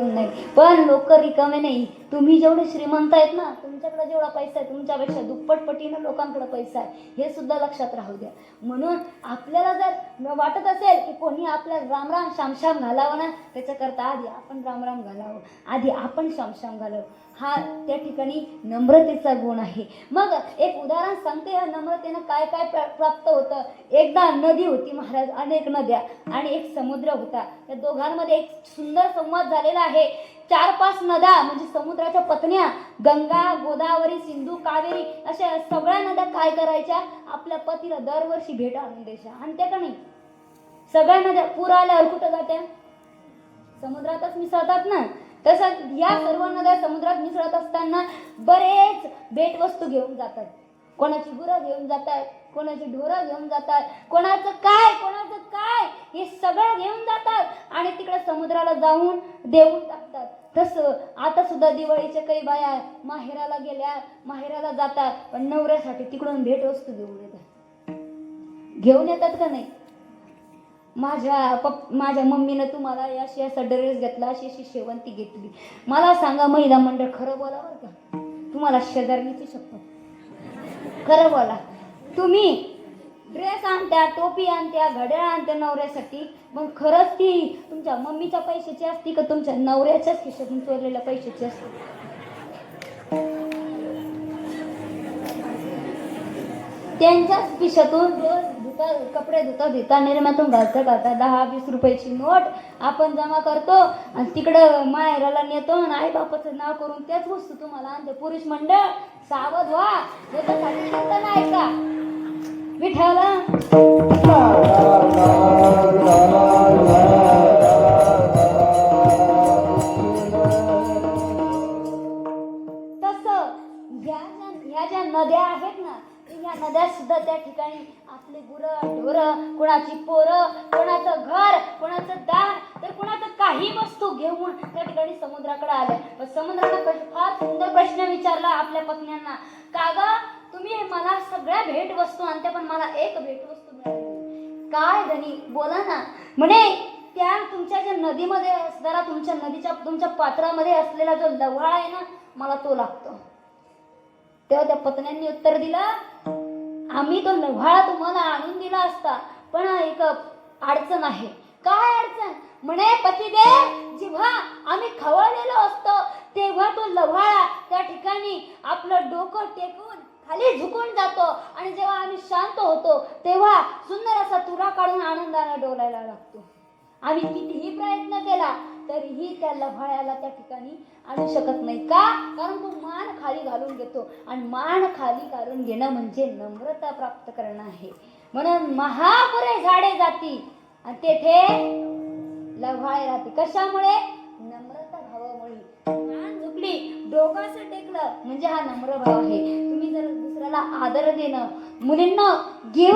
नाही. पण लोक रिकामे नाही. तुम्ही जेवढे श्रीमंत आहेत ना तुमच्याकडे जेवढा पैसा आहे तुमच्यापेक्षा दुप्पट पटीनं लोकांकडे पैसा आहे. हे सुद्धा लक्षात राहू द्या. म्हणून आपल्याला जर वाटत असेल की कोणी आपल्या रामराम शामशाम घालावं ना त्याच्याकरता आधी आपण रामराम घालावं. आधी आपण शामशाम घालावं. हा त्या ठिकाणी नम्रतेचा गुण आहे. मग एक उदाहरण सांगते या नम्रतेनं काय काय प्रा- प्राप्त होतं. एकदा नदी होती महाराज अनेक नद्या आणि एक समुद्र होता. त्या दोघांमध्ये एक सुंदर संवाद झालेला आहे चार पाच नद्या म्हणजे समुद्राच्या पत्न्या गंगा गोदावरी सिंधू कावेरी अशा सगळ्या नद्या काय करायच्या? आपल्या पतीला दरवर्षी भेट आणून द्यायच्या. आणि त्या का नाही? सगळ्या नद्या पूर आल्यावर कुठं जात्या? समुद्रातच मिसळतात ना? तसं या सर्व नद्या समुद्रात मिसळत असताना बरेच भेटवस्तू घेऊन जातात. कोणाची गुरं घेऊन जातात कोणाची ढोरं घेऊन जातात कोणाचं काय कोणाचं काय हे सगळं घेऊन जातात. आणि तिकडे समुद्राला जाऊन देऊन टाकतात. तसं आता सुद्धा दिवाळीच्या काही बाया माहेराला गेल्या माहेराला जातात पण नवऱ्यासाठी तिकडून भेटवस्तू घेऊन येतात. घेऊन येतात का नाही? माझ्या पप माझ्या मम्मीनं तुम्हाला अशी असा ड्रेस घेतला अशी अशी शेवंती घेतली. मला सांगा महिला मंडळ खरं बोला का. तुम्हाला शेजारणीची शपथ. खरं बोला. तुम्ही ड्रेस आणत्या टोपी आणत्या घड्याळ आणत्या नवऱ्यासाठी. मग खरंच ती तुमच्या मम्मीच्या पैशाची असती का तुमच्या नवऱ्याच्याच खिशातून चोरलेल्या पैशाची असते? त्यांच्याच खिशातून रोज धुता कपडे धुता धुता निर्मातून घालता घालता दहा वीस रुपयाची नोट आपण जमा करतो आणि तिकडं माहेराला नेतो आणि आई बापाचं नाव करून त्याच वस्तू तुम्हाला आणते. पुरुष मंडळ सावध व्हा. नाही का? कोणाची पोरं कोणाचं घर कोणाचं दार तर कोणाचं काही वस्तू घेऊन त्या ठिकाणी समुद्राकडे आल्या पण समुद्रानं फार सुंदर प्रश्न विचारला आपल्या पत्न्यांना. का मला सगळ्या भेट वस्तू आणते पण मला एक भेट वस्तू मिळाली काय धनी बोला ना. म्हणे त्या तुमच्या ज्या नदीमध्ये असणारा तुमच्या नदीच्या तुमच्या पात्रामध्ये असलेला जो लवळा आहे ना मला तो लागतो. तेव्हा त्या पत्न्यांनी उत्तर दिलं आम्ही तो लव्हाळा तुम्हाला आणून दिला असता पण एक अडचण आहे. काय अडचण? म्हणे पतिदेव जेव्हा आम्ही खवळलेलो असतो तेव्हा तो लव्हाळा त्या ठिकाणी आपलं डोकं टेकून खाली झुकून जातो. आणि जेव्हा आम्ही शांत होतो तेव्हा सुंदर असा तुरा काढून आनंदाने डोलायला लागतो. आम्ही कितीही प्रयत्न केला तरीही त्या लव्हाळ्याला त्या ठिकाणी आणू शकत नाही. का? कारण तो मान खाली घालून घेतो. आणि मान खाली घालून घेणं म्हणजे नम्रता प्राप्त करणं आहे. म्हणून महापुरे झाडे जाती. आणि तेथे लव्हाळे राहते. कशामुळे? नम्रता भावामुळे. उठली डोकं असं टेकलं. म्हणजे हा नम्र भाव आहे. तुम्ही जर दुसऱ्याला आदर देणं मुलींना घेऊन